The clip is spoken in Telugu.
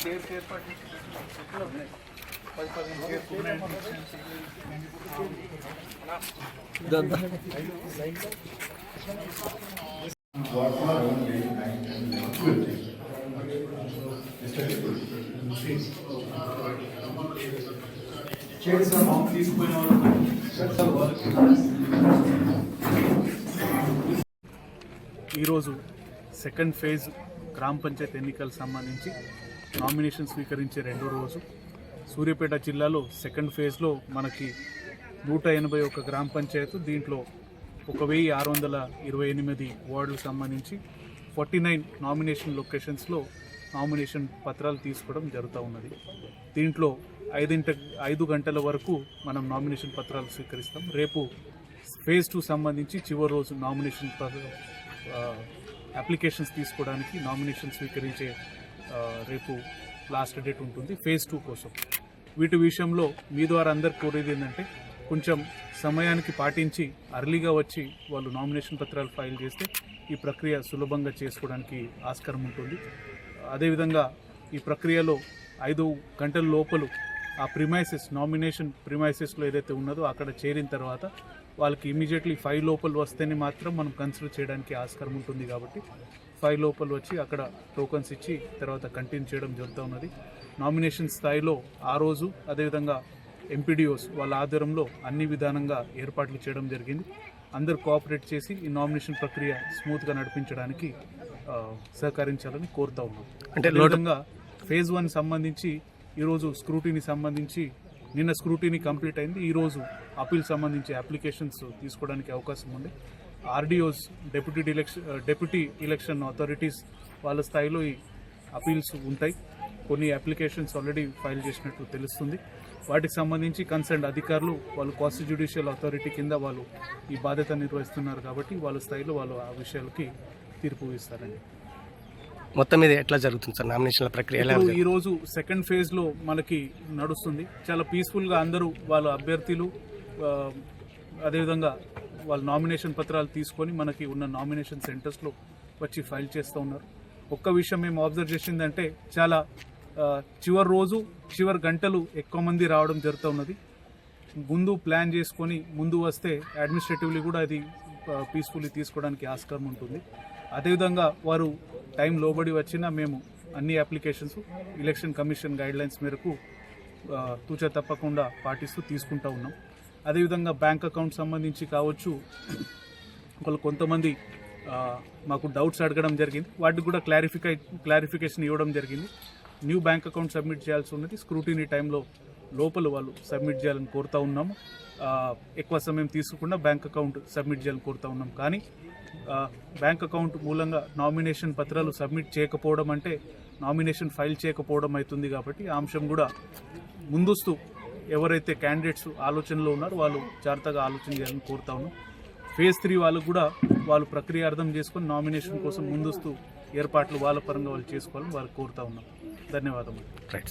చైర్స్ ఏర్పాటు చేసి ఉన్నాయి పది పదిహేను చైర్స్ ఉన్నాయి చైర్స్ ఈరోజు సెకండ్ ఫేజ్ గ్రామ పంచాయతీ ఎన్నికలకు సంబంధించి నామినేషన్ స్వీకరించే రెండో రోజు సూర్యాపేట జిల్లాలో సెకండ్ ఫేజ్లో మనకి నూట ఎనభై ఒక గ్రామ పంచాయతీ దీంట్లో ఒక వెయ్యి ఆరు వందల ఇరవై ఎనిమిది వార్డులకు సంబంధించి ఫార్టీ నైన్ నామినేషన్ లొకేషన్స్లో నామినేషన్ పత్రాలు తీసుకోవడం జరుగుతూ ఉన్నది. దీంట్లో ఐదింట ఐదు గంటల వరకు మనం నామినేషన్ పత్రాలు స్వీకరిస్తాం. రేపు ఫేజ్ టూ సంబంధించి చివరి రోజు నామినేషన్ ప- అప్లికేషన్స్ తీసుకోవడానికి నామినేషన్ స్వీకరించే రేపు లాస్ట్ డేట్ ఉంటుంది ఫేజ్ టూ కోసం. వీటి విషయంలో మీ ద్వారా అందరికి కోరేది ఏంటంటే కొంచెం సమయానికి పాటించి అర్లీగా వచ్చి వాళ్ళు నామినేషన్ పత్రాలు ఫైల్ చేస్తే ఈ ప్రక్రియ సులభంగా చేసుకోవడానికి ఆస్కారం ఉంటుంది. అదేవిధంగా ఈ ప్రక్రియలో ఐదు గంటల లోపలు ఆ ప్రిమైసెస్ నామినేషన్ ప్రిమైసెస్లో ఏదైతే ఉన్నదో అక్కడ చేరిన తర్వాత వాళ్ళకి ఇమీడియట్లీ ఫైవ్ లోపల వస్తేనే మాత్రం మనం కన్సిడర్ చేయడానికి ఆస్కారం ఉంటుంది కాబట్టి ఫైవ్ లోపల వచ్చి అక్కడ టోకన్స్ ఇచ్చి తర్వాత కంటిన్యూ చేయడం జరుగుతూ ఉన్నది. నామినేషన్ స్థాయిలో ఆ రోజు అదేవిధంగా ఎంపీడీఓస్ వాళ్ళ ఆధ్వర్యంలో అన్ని విధానంగా ఏర్పాట్లు చేయడం జరిగింది. అందరు కోఆపరేట్ చేసి ఈ నామినేషన్ ప్రక్రియ స్మూత్గా నడిపించడానికి సహకరించాలని కోరుతా ఉన్నాం. అంటే అదేవిధంగా ఫేజ్ వన్ సంబంధించి ఈరోజు స్క్రూటీని సంబంధించి నిన్న స్క్రూటీని కంప్లీట్ అయింది. ఈరోజు అప్పీల్ సంబంధించి అప్లికేషన్స్ తీసుకోవడానికి అవకాశం ఉంది. RDOs deputy election deputy election authorities వాళ్ళ స్థాయిలో ఈ అపీల్స్ ఉంటాయి. కొన్ని అప్లికేషన్స్ ఆల్రెడీ ఫైల్ చేసినట్టు తెలుస్తుంది. వాటికి సంబంధించి కన్సర్న్ అధికారులు వాళ్ళు కాస్ట్ జ్యుడిషియల్ అథారిటీ కింద వాళ్ళు ఈ బాధ్యత నిర్వహిస్తున్నారు కాబట్టి వాళ్ళ స్థాయిలో వాళ్ళు ఆ విషయాలకి తీర్పు ఇస్తారండి. మొత్తం మీద ఎట్లా జరుగుతుంది సార్? నామినేషన్ల ప్రక్రియ ఈ రోజు సెకండ్ ఫేజ్లో మనకి నడుస్తుంది. చాలా పీస్ఫుల్గా అందరూ వాళ్ళ అభ్యర్థులు అదేవిధంగా వాళ్ళ నామినేషన్ పత్రాలు తీసుకొని మనకి ఉన్న నామినేషన్ సెంటర్స్లో వచ్చి ఫైల్ చేస్తూ ఉన్నారు. ఒక్క విషయం మేము అబ్జర్వ్ చేసిందంటే చాలా చివరి రోజు చివరి గంటలు ఎక్కువ మంది రావడం జరుగుతూ ఉన్నది. ముందు ప్లాన్ చేసుకొని ముందు వస్తే అడ్మినిస్ట్రేటివ్లీ కూడా అది పీస్ఫుల్లీ తీసుకోవడానికి ఆస్కారం ఉంటుంది. అదేవిధంగా వారు టైం లోబడి వచ్చినా మేము అన్ని అప్లికేషన్స్ ఎలక్షన్ కమిషన్ గైడ్లైన్స్ మేరకు తూచ తప్పకుండా పాటిస్తూ తీసుకుంటూ ఉన్నాం. అదేవిధంగా బ్యాంక్ అకౌంట్ సంబంధించి కావచ్చు ఒకళ్ళు కొంతమంది మాకు డౌట్స్ అడగడం జరిగింది. వాటికి కూడా క్లారిఫికై క్లారిఫికేషన్ ఇవ్వడం జరిగింది. న్యూ బ్యాంక్ అకౌంట్ సబ్మిట్ చేయాల్సి ఉన్నది. స్క్రూటినీ టైంలో లోపల వాళ్ళు సబ్మిట్ చేయాలని కోరుతా ఉన్నాము. ఎక్కువ సమయం తీసుకుండా బ్యాంక్ అకౌంట్ సబ్మిట్ చేయాలని కోరుతా ఉన్నాం. కానీ బ్యాంక్ అకౌంట్ మూలంగా నామినేషన్ పత్రాలు సబ్మిట్ చేయకపోవడం అంటే నామినేషన్ ఫైల్ చేయకపోవడం అవుతుంది కాబట్టి ఆ అంశం కూడా ముందస్తు ఎవరైతే క్యాండిడేట్స్ ఆలోచనలో ఉన్నారో వాళ్ళు జాగ్రత్తగా ఆలోచన చేయాలని కోరుతా ఉన్నాం. ఫేజ్ త్రీ వాళ్ళు కూడా వాళ్ళు ప్రక్రియ అర్థం చేసుకొని నామినేషన్ కోసం ముందస్తు ఏర్పాట్లు వాళ్ళ పరంగా వాళ్ళు చేసుకోవాలని వాళ్ళు కోరుతా ఉన్నాం. ధన్యవాదములు. రైట్